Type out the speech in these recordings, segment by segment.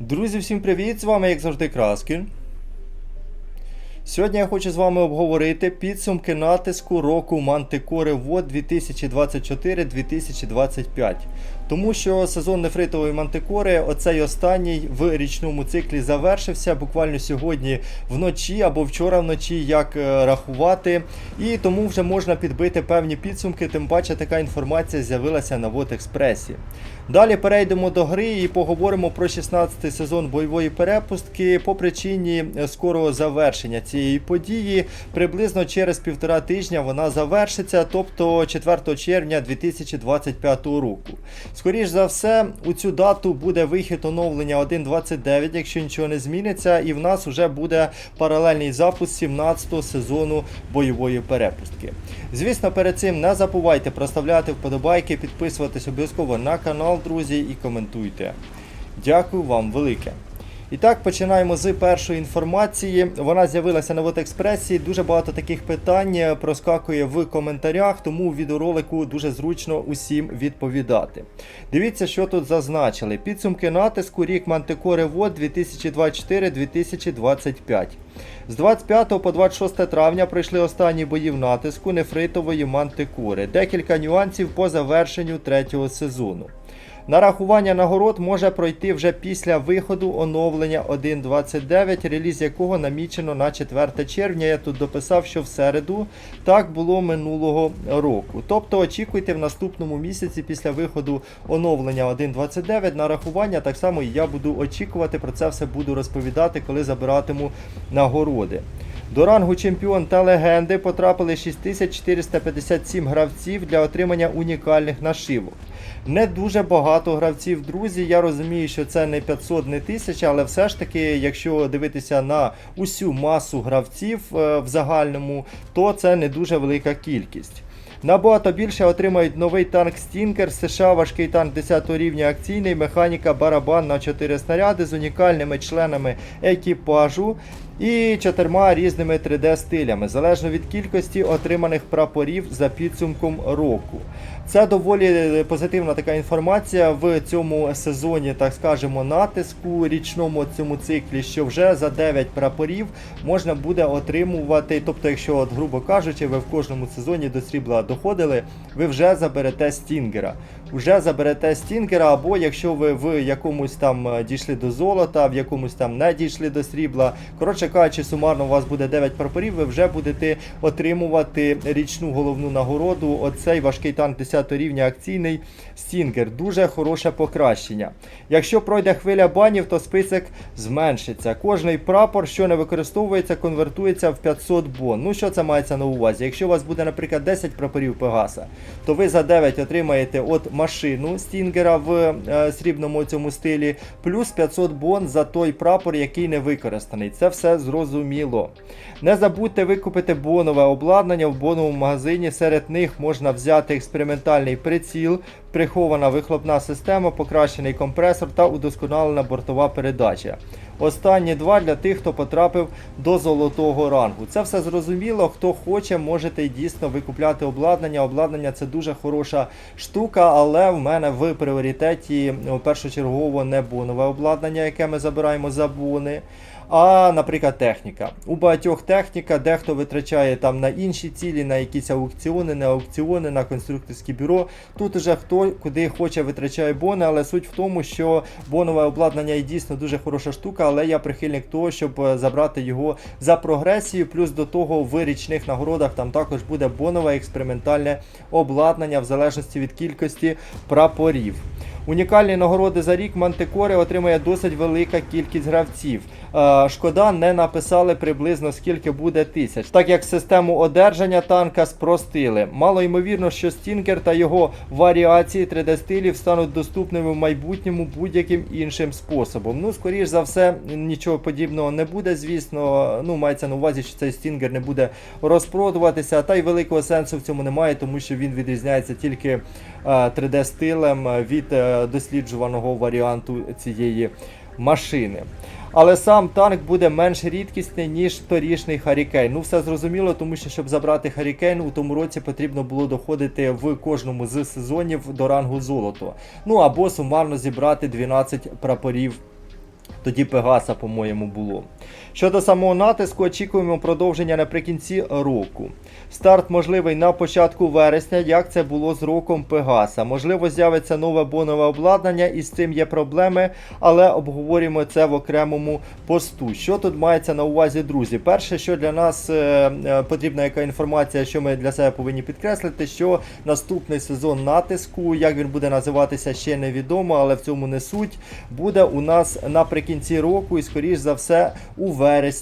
Друзі, всім привіт! З вами, як завжди, Краскін. Сьогодні я хочу з вами обговорити підсумки натиску року Мантикори ВОД 2024-2025. Тому що сезон нефритової мантикори, оцей останній в річному циклі завершився буквально сьогодні вночі або вчора вночі, як е, рахувати. І тому вже можна підбити певні підсумки, тим паче така інформація з'явилася на Вот Експресі. Далі перейдемо до гри і поговоримо про 16-й сезон бойової перепустки по причині е, скорого завершення цієї події. Приблизно через півтора тижня вона завершиться, тобто 4 червня 2025 року. Скоріш за все, у цю дату буде вихід оновлення 1.29, якщо нічого не зміниться, і в нас вже буде паралельний запуск 17-го сезону бойової перепустки. Звісно, перед цим не забувайте проставляти вподобайки, підписуватись обов'язково на канал, друзі, і коментуйте. Дякую вам велике. І так, починаємо з першої інформації. Вона з'явилася на Вотекспресі. Дуже багато таких питань е, проскакує в коментарях, тому у відеоролику дуже зручно усім відповідати. Дивіться, що тут зазначили. Підсумки натиску рік Мантикори ВОД 2024-2025. З 25 по 26 травня пройшли останні бої в натиску нефритової мантикори. Декілька нюансів по завершенню третього сезону. Нарахування нагород може пройти вже після виходу оновлення 1.29, реліз якого намічено на 4 червня. Я тут дописав, що в середу так було минулого року. Тобто очікуйте в наступному місяці після виходу оновлення 1.29 нарахування. Так само і я буду очікувати. Про це все буду розповідати, коли забиратиму нагороди. До рангу чемпіон та легенди потрапили 6457 гравців для отримання унікальних нашивок. Не дуже багато гравців, друзі. Я розумію, що це не 500, не 1000, але все ж таки, якщо дивитися на усю масу гравців е, в загальному, то це не дуже велика кількість. Набагато більше отримають новий танк Стінкер США, важкий танк 10 рівня акційний, механіка барабан на 4 снаряди з унікальними членами екіпажу і чотирма різними 3D-стилями, залежно від кількості отриманих прапорів за підсумком року. Це доволі позитивна така інформація в цьому сезоні, так скажемо, натиску річному цьому циклі, що вже за 9 прапорів можна буде отримувати. Тобто, якщо, от, грубо кажучи, ви в кожному сезоні до срібла доходили, ви вже заберете стінгера. Вже заберете стінгера, або якщо ви в якомусь там е, дійшли до золота, в якомусь там не дійшли до срібла. Коротше кажучи, сумарно у вас буде 9 прапорів, ви вже будете отримувати річну головну нагороду. Оцей важкий танк 10 рівня акційний стінгер. Дуже хороше покращення. Якщо пройде хвиля банів, то список зменшиться. Кожний прапор, що не використовується, конвертується в 500 бон. Ну що це мається на увазі? Якщо у вас буде, наприклад, 10 прапорів Пегаса, то ви за 9 отримаєте от машину стінгера в е, срібному цьому стилі, плюс 500 бон за той прапор, який не використаний. Це все зрозуміло. Не забудьте викупити бонове обладнання в боновому магазині. Серед них можна взяти експериментальний приціл, прихована вихлопна система, покращений компресор та удосконалена бортова передача. Останні два для тих, хто потрапив до золотого рангу. Це все зрозуміло. Хто хоче, можете дійсно викупляти обладнання. Обладнання це дуже хороша штука, але в мене в пріоритеті ну, першочергово не бонове обладнання, яке ми забираємо за бони. А, наприклад, техніка. У багатьох техніка, дехто витрачає там на інші цілі, на якісь аукціони, не аукціони, на конструкторське бюро. Тут уже хто куди хоче витрачає бони, але суть в тому, що бонове обладнання і дійсно дуже хороша штука, але я прихильник того, щоб е, забрати його за прогресію. Плюс до того в річних нагородах там також буде бонове експериментальне обладнання в залежності від кількості прапорів. Унікальні нагороди за рік Мантикори отримає досить велика кількість гравців. Е, Шкода не написали приблизно скільки буде тисяч, так як систему одержання танка спростили. Мало ймовірно, що Стінгер та його варіації 3D стилів стануть доступними в майбутньому будь-яким іншим способом. Ну, скоріш за все, нічого подібного не буде. Звісно, ну мається на увазі, що цей Стінгер не буде розпродуватися, та й великого сенсу в цьому немає, тому що він відрізняється тільки е, 3D стилем від е, досліджуваного варіанту цієї машини. Але сам танк буде менш рідкісний, ніж торішній Харікейн. Ну, все зрозуміло, тому що щоб забрати Харікейн, у тому році потрібно було доходити в кожному з сезонів до рангу золото. Ну або сумарно зібрати 12 прапорів Тоді Пегаса, по-моєму, було. Щодо самого натиску, очікуємо продовження наприкінці року. Старт можливий на початку вересня, як це було з роком Пегаса. Можливо, з'явиться нове бонове обладнання, і з цим є проблеми, але обговорюємо це в окремому посту. Що тут мається на увазі, друзі? Перше, що для нас е, е, потрібна яка інформація, що ми для себе повинні підкреслити, що наступний сезон натиску, як він буде називатися, ще невідомо, але в цьому не суть. Буде у нас наприкінці року і, скоріш за все, у вересні. Е,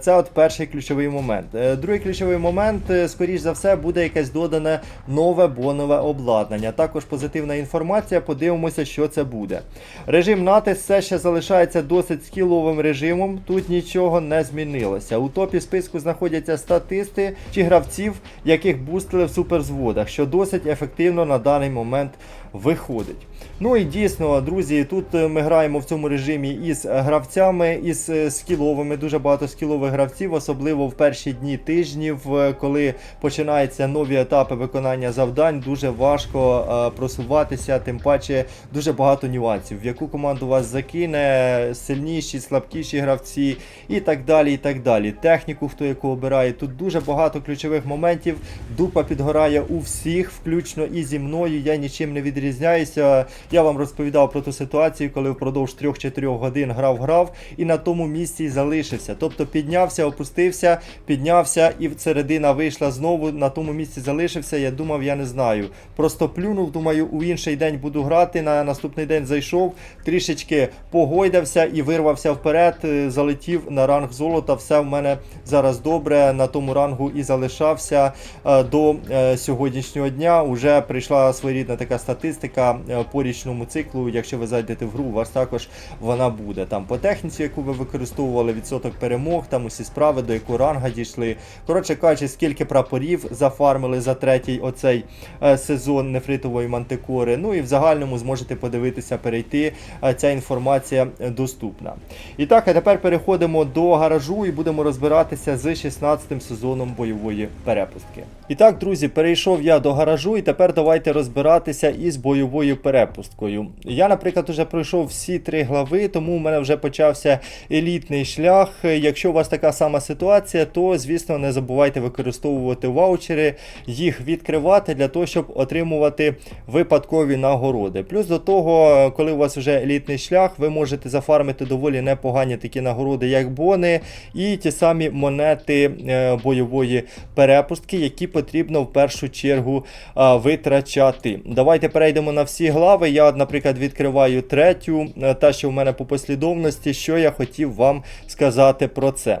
Це от перший ключовий момент. Е, Другий ключовий момент, е, скоріш за все, буде якесь додане нове бонове обладнання. Також позитивна інформація. Подивимося, що це буде. Режим натиск все ще залишається досить скіловим режимом. Тут нічого не змінилося. У топі списку знаходяться статисти чи гравців, яких бустили в суперзводах, що досить ефективно на даний момент виходить. Ну і дійсно, друзі, тут е, ми граємо в цьому режимі із гравцями, із е, скіловими, дуже багато скілових гравців, особливо в перші дні тижнів, е, коли починаються нові етапи виконання завдань. Дуже важко просуватися, тим паче дуже багато нюансів, в яку команду вас закине, сильніші, слабкіші гравці і так далі. і так далі. Техніку, хто яку обирає. Тут дуже багато ключових моментів. Дупа підгорає у всіх, включно і зі мною. Я нічим не відрізняюся. Я вам розповідав про ту ситуацію, коли впродовж 3-4 годин грав-грав і на тому місці залишився. Тобто піднявся, опустився, піднявся і середина вийшла знову. На тому місці залишився. Я думав, я не знаю. Просто плюнув, думаю, у інший день буду грати. На наступний день зайшов, трішечки погойдався і вирвався вперед. е, Залетів на ранг золота. Все в мене зараз добре. На тому рангу і залишався е, до е, сьогоднішнього дня. Уже прийшла своєрідна така статистика е, по річному циклу. Якщо ви зайдете в гру, у вас також вона буде. Там по техніці, яку ви використовували, відсоток перемог, там усі справи, до якого ранга дійшли. Коротше кажучи, скільки прапорів зафармили за третій оцей е, сезон нефритової мантикори. Ну і в загальному зможете подивитися, перейти. Е, Ця інформація доступна. І так, а тепер переходимо до гаражу і будемо розбиратися з 16 сезоном бойової перепустки. І так, друзі, перейшов я до гаражу, і тепер давайте розбиратися із бойовою перепусткою. Я, наприклад, вже пройшов всі три глави, тому у мене вже почався елітний шлях. Якщо у вас така сама ситуація, то звісно не забувайте використовувати ваучери, їх відкривати для того, щоб отримувати випадкові нагороди. Плюс до того, коли у вас вже елітний шлях, ви можете зафармити доволі непогані такі нагороди, як бони, і ті самі монети е, бойової перепустки, які потрібно в першу чергу витрачати. Давайте перейдемо на всі глави. Я, наприклад, відкриваю третю, е, та що в мене по послідовності, що я хотів вам сказати про це.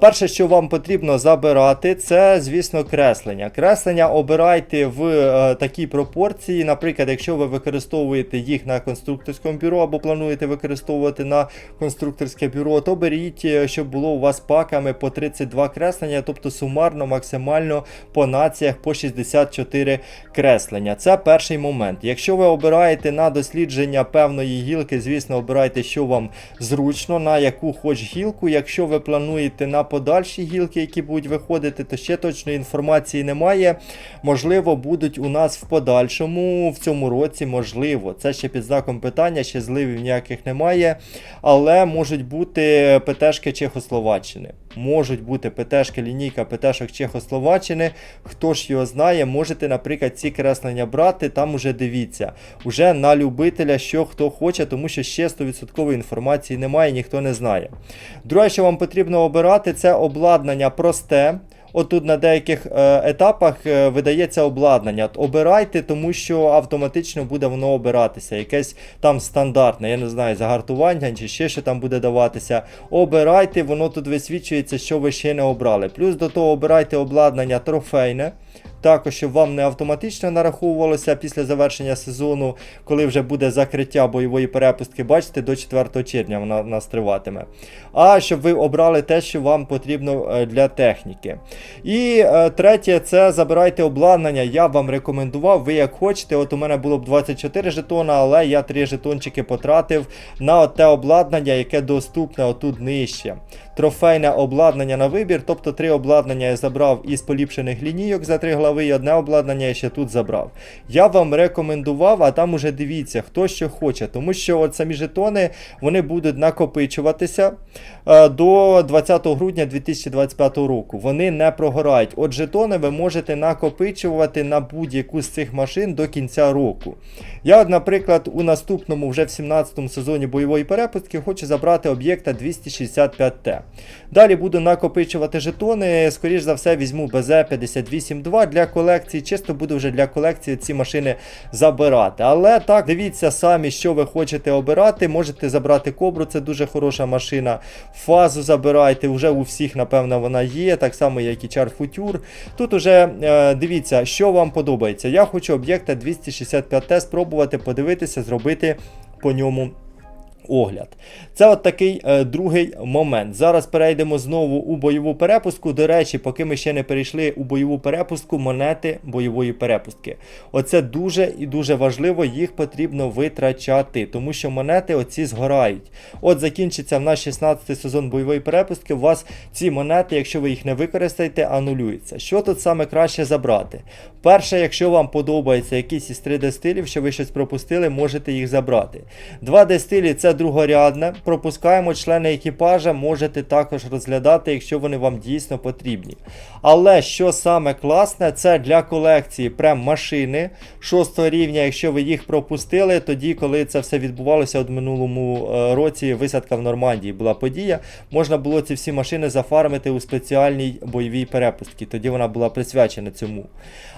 Перше, що вам потрібно забирати, це, звісно, креслення. Креслення обирайте в е, такій пропорції. Наприклад, якщо ви використовуєте їх на конструкторському бюро або плануєте використовувати на конструкторське бюро, то беріть, е, щоб було у вас паками по 32 креслення, тобто сумарно, максимально по націях по 64 креслення. Це перший момент. Якщо ви обираєте на дослідження певної гілки, звісно, обирайте, що вам зручно, на яку хоч гілку. Якщо ви плануєте на подальші гілки, які будуть виходити, то ще точної інформації немає. Можливо, будуть у нас в подальшому в цьому році, можливо. Це ще під знаком питання, ще зливів ніяких немає. Але можуть бути ПТшки Чехословаччини. Можуть бути ПТшки, лінійка ПТшок Чехословаччини. Хто ж його знає, можете, наприклад, ці креслення брати, там уже дивіться. Уже на любителя, що хто хоче, тому що ще 100% інформації немає, ніхто не знає. Друге, що вам потрібно обирати, це обладнання просте. Отут на деяких е, етапах е, видається обладнання. От обирайте, тому що автоматично буде воно обиратися. Якесь там стандартне, я не знаю, загартування чи ще що там буде даватися. Обирайте, воно тут висвічується, що ви ще не обрали. Плюс до того обирайте обладнання трофейне. Також, щоб вам не автоматично нараховувалося після завершення сезону, коли вже буде закриття бойової перепустки, бачите, до 4 червня вона нас триватиме. А щоб ви обрали те, що вам потрібно е, для техніки. І е, третє, це забирайте обладнання. Я вам рекомендував, ви як хочете. От у мене було б 24 жетона, але я 3 жетончики потратив на те обладнання, яке доступне отут нижче. трофейне обладнання на вибір. Тобто три обладнання я забрав із поліпшених лінійок за три глави, і одне обладнання я ще тут забрав. Я вам рекомендував, а там уже дивіться, хто що хоче, тому що от самі жетони вони будуть накопичуватися е, до 20 грудня 2025 року. Вони не прогорають. От жетони ви можете накопичувати на будь-яку з цих машин до кінця року. Я, наприклад, у наступному, вже в 17 сезоні бойової перепустки, хочу забрати об'єкта 265Т. Далі буду накопичувати жетони. Скоріш за все, візьму БЗ-58-2 для колекції. Чисто буду вже для колекції ці машини забирати. Але так, дивіться самі, що ви хочете обирати. Можете забрати кобру, це дуже хороша машина. Фазу забирайте, вже у всіх, напевно, вона є, так само, як і Char Future. Тут уже е, дивіться, що вам подобається. Я хочу об'єкта 265Т спробувати подивитися, зробити по ньому. Огляд. Це от такий е, другий момент. Зараз перейдемо знову у бойову перепустку. До речі, поки ми ще не перейшли у бойову перепустку, монети бойової перепустки. Оце дуже і дуже важливо, їх потрібно витрачати, тому що монети оці згорають. От закінчиться в нас 16 сезон бойової перепустки. У вас ці монети, якщо ви їх не використаєте, анулюються. Що тут саме краще забрати? Перше, якщо вам подобається якийсь із 3D стилів, що ви щось пропустили, можете їх забрати. 2D стилі це другорядне. Пропускаємо члени екіпажа, можете також розглядати, якщо вони вам дійсно потрібні. Але що саме класне, це для колекції прем машини 6 рівня. Якщо ви їх пропустили, тоді, коли це все відбувалося от минулому е, році, висадка в Нормандії була подія, можна було ці всі машини зафармити у спеціальній бойовій перепустці. Тоді вона була присвячена цьому.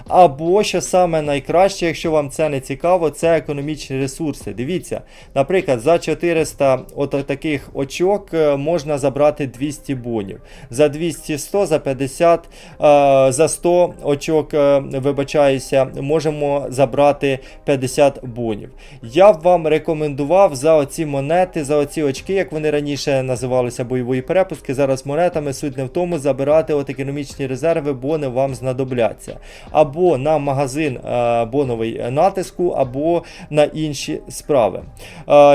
Або що саме найкраще, якщо вам це не цікаво, це економічні ресурси. Дивіться, наприклад, за 400 от таких очок е, можна забрати 200 бонів. За 200 100, за 50, е, за 100 очок, е, вибачаюся, можемо забрати 50 бонів. Я б вам рекомендував за оці монети, за оці очки, як вони раніше називалися бойової перепустки. Зараз монетами суть не в тому забирати от економічні резерви, бони вам знадобляться. Або на магазин боновий натиску, або на інші справи.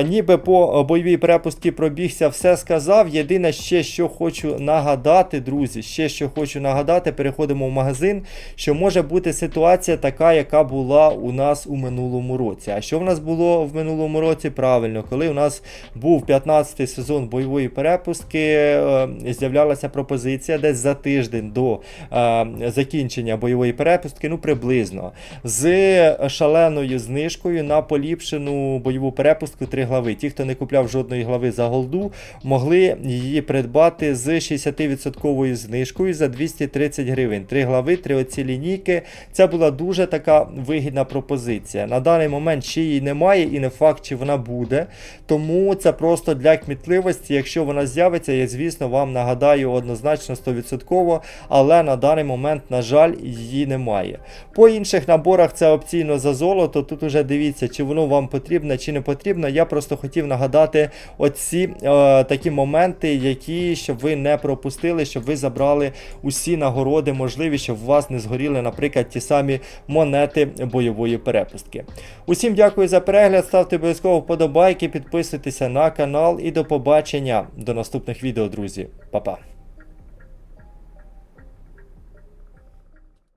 Ніби по бойовій перепустці пробігся, все сказав. Єдине ще, що хочу нагадати, друзі, ще що хочу нагадати, переходимо в магазин, що може бути ситуація така, яка була у нас у минулому році. А що в нас було в минулому році? Правильно, коли у нас був 15-й сезон бойової перепустки, е, з'являлася пропозиція десь за тиждень до е, закінчення бойової перепустки, ну приблизно, з шаленою знижкою на поліпшену бойову перепустку 3 глави. Ті, хто не купляв жодної глави за голду, могли її придбати з 60% знижкою за 230 гривень. 3 глави, 3 оці лінійки. Це була дуже така вигідна пропозиція. На даний момент ще її немає, і не факт, чи вона буде. Тому це просто для кмітливості. Якщо вона з'явиться, я, звісно, вам нагадаю однозначно 100%, але на даний момент, на жаль, її немає. По інших наборах це опційно за золото. Тут уже дивіться, чи воно вам потрібно, чи не потрібно. Я просто хотів нагадати оці е, такі моменти, які щоб ви не пропустили, щоб ви забрали усі нагороди, можливі, щоб у вас не згоріли, наприклад, ті самі монети бойової перепустки. Усім дякую за перегляд. Ставте обов'язково вподобайки, підписуйтеся на канал і до побачення до наступних відео, друзі. Па-па.